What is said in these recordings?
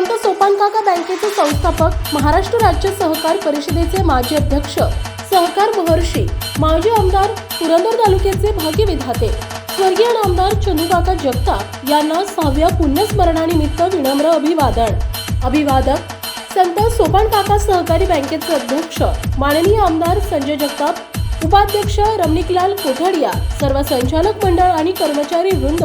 संत सोपानकाका बँकेचे संस्थापक महाराष्ट्र राज्य सहकार परिषदेचे माजी अध्यक्ष सहकार महर्षी माजी आमदार पुरंदर तालुक्याचे भाग्यविधाते स्वर्गीय नामदार चंदूकाका जगताप यांना सहाव्या पुण्यस्मरणानिमित्त विनम्र अभिवादन. अभिवादक संत सोपानकाका सहकारी बँकेचे अध्यक्ष माननीय आमदार संजय जगताप उपाध्यक्ष रमणिकलाल कोठाडिया सर्व संचालक मंडळ आणि कर्मचारी वृंद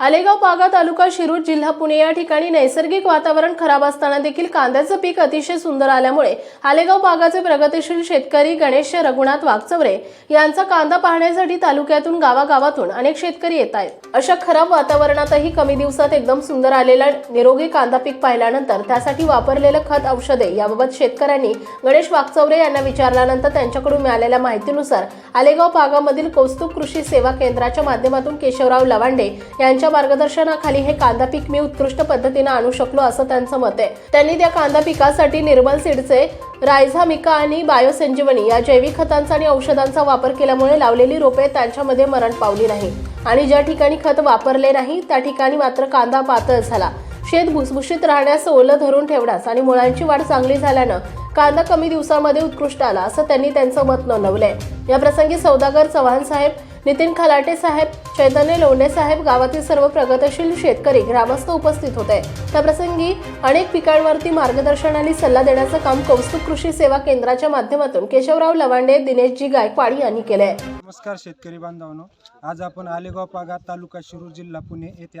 आलेगाव पागा तालुका शिरूर जिल्हा पुणे या ठिकाणी नैसर्गिक वातावरण खराब असताना देखील कांद्याचं पीक अतिशय सुंदर आल्यामुळे आलेगाव पागाचे प्रगतिशील शेतकरी गणेश रघुनाथ वागचवरे यांचा कांदा पाहण्यासाठी तालुक्यातून गावागावातून अनेक शेतकरी येत आहेत. अशा खराब वातावरणातही कमी दिवसात एकदम सुंदर आलेला निरोगी कांदा पीक पाहिल्यानंतर त्यासाठी वापरलेलं खत औषधे याबाबत शेतकऱ्यांनी गणेश वागचौरे यांना विचारल्यानंतर त्यांच्याकडून मिळालेल्या माहितीनुसार आलेगाव पागामधील कौस्तुभ कृषी सेवा केंद्राच्या माध्यमातून केशवराव लवांडे यांच्या मार्गदर्शनाखाली हे कांदा पीक मी उत्कृष्ट पद्धतीने आणू शकलो असं त्यांचं मत आहे. त्यांनी त्या कांदा पिकासाठी निर्मल सीडचे रायझामिका आणि बायोसंजीवनी या जैविक खतांचा आणि औषधांचा वापर केल्यामुळे लावलेली रोपे त्यांच्यामध्ये मरण पावली नाही. आणि ज्या ठिकाणी खत वापरले नाही त्या ठिकाणी मात्र कांदा पातळ झाला. शेत भुसभुशीत राहण्यास ओलं धरून ठेवण्यास आणि मुळांची वाढ चांगली झाल्यानं कांदा कमी दिवसामध्ये उत्कृष्ट आला असं त्यांनी त्यांचं मत नोंदवलंय. या प्रसंगी सौदागर चव्हाण साहेब नितीन खलाटे साहेब चैतन्य लोंढे साहेब गावातील सर्व प्रगतशील शेतकरी ग्रामस्थ उपस्थित होते. त्याप्रसंगी अनेक पिकांवरती मार्गदर्शन आणि सल्ला देण्याचं काम कौस्तुभ कृषी सेवा केंद्राच्या माध्यमातून केशवराव लवांडे दिनेशजी गायकवाड यांनी केलंय. नमस्कार शेतकरी बांधवांनो. आज आपण आलेगाव पागा तालुका शिरूर जिल्हा पुणे येथे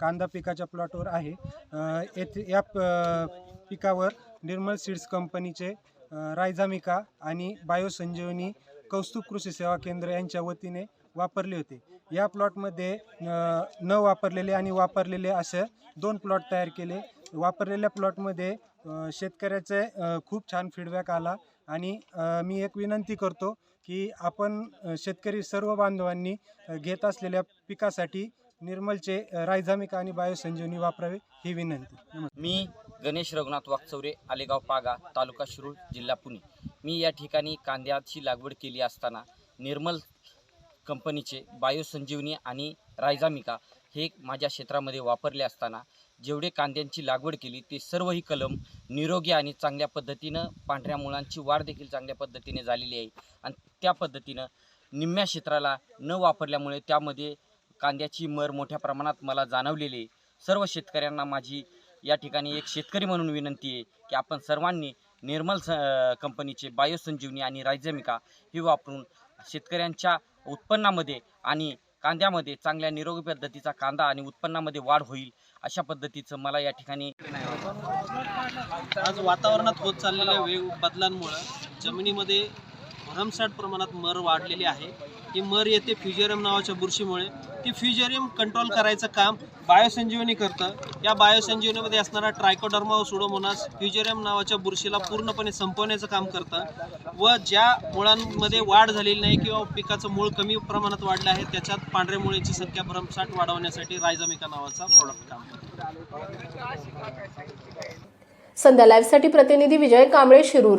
कांदा पिकाच्या प्लॉटवर आहे. येथे या पिकावर निर्मल सीड्स कंपनीचे रायझामिका आणि बायोसंजीवनी कौस्तुभ कृषी सेवा केंद्र यांच्या वतीने वापरले होते. या प्लॉटमध्ये न वापरलेले आणि वापरलेले असे दोन प्लॉट तयार केले. वापरलेल्या प्लॉटमध्ये शेतकऱ्याचे खूप छान फीडबॅक आला आणि मी एक विनंती करतो की आपण शेतकरी सर्व बांधवांनी घेत असलेल्या पिकासाठी निर्मलचे रायझामिक रायझामिका आणि बायोसंजीवनी वापरावे ही विनंती. मी गणेश रघुनाथ वाकचौरे आलेगाव पागा तालुका शिरूर जिल्हा पुणे. मी या ठिकाणी कांद्याची लागवड केली असताना निर्मल कंपनीचे बायोसंजीवनी आणि रायझामिका हे माझ्या क्षेत्रामध्ये वापरले असताना जेवढे कांद्यांची लागवड केली ते सर्वही कलम निरोगी आणि चांगल्या पद्धतीनं पांढऱ्या मुळांची वाढ देखील चांगल्या पद्धतीने झालेली आहे. आणि त्या पद्धतीनं निम्म्या क्षेत्राला न वापरल्यामुळे त्यामध्ये कांद्याची मर मोठ्या प्रमाणात मला जाणवलेली आहे. सर्व शेतकऱ्यांना माझी या ठिकाणी एक शेतकरी म्हणून विनंती आहे की आपण सर्वांनी निर्मल स कंपनीचे बायोसंजीवनी आणि रायझमिका हे वापरून शेतकऱ्यांच्या उत्पन्नामध्ये आणि कांद्यामध्ये चांगल्या निरोगी पद्धतीचा कांदा आणि उत्पन्नामध्ये वाढ होईल अशा पद्धतीचं मला या ठिकाणी आज वातावरणात होत चाललेल्या वेग बदलांमुळं जमिनीमध्ये भरमसाठ प्रमाणात मर वाढलेली आहे. ही मर येते फ्युजेरियम नावाच्या बुरशीमुळे. ती फ्युजेरियम कंट्रोल करायचं काम बायोसंजीवनी करतं. या बायोसंजीवनीमध्ये असणारा ट्रायकोडर्मा व सुडोमोनास फ्युजेरियम नावाच्या बुरशीला पूर्णपणे संपवण्याचं काम करतं. व ज्या मुळांमध्ये वाढ झालेली नाही किंवा पिकाचं मूळ कमी प्रमाणात वाढलं आहे त्याच्यात पांढऱ्या मुळेची संख्या भरमसाठ वाढवण्यासाठी रायझामिका नावाचा प्रोडक्ट काम संध्या लाईव्हसाठी प्रतिनिधी विजय कांबळे शिरूर.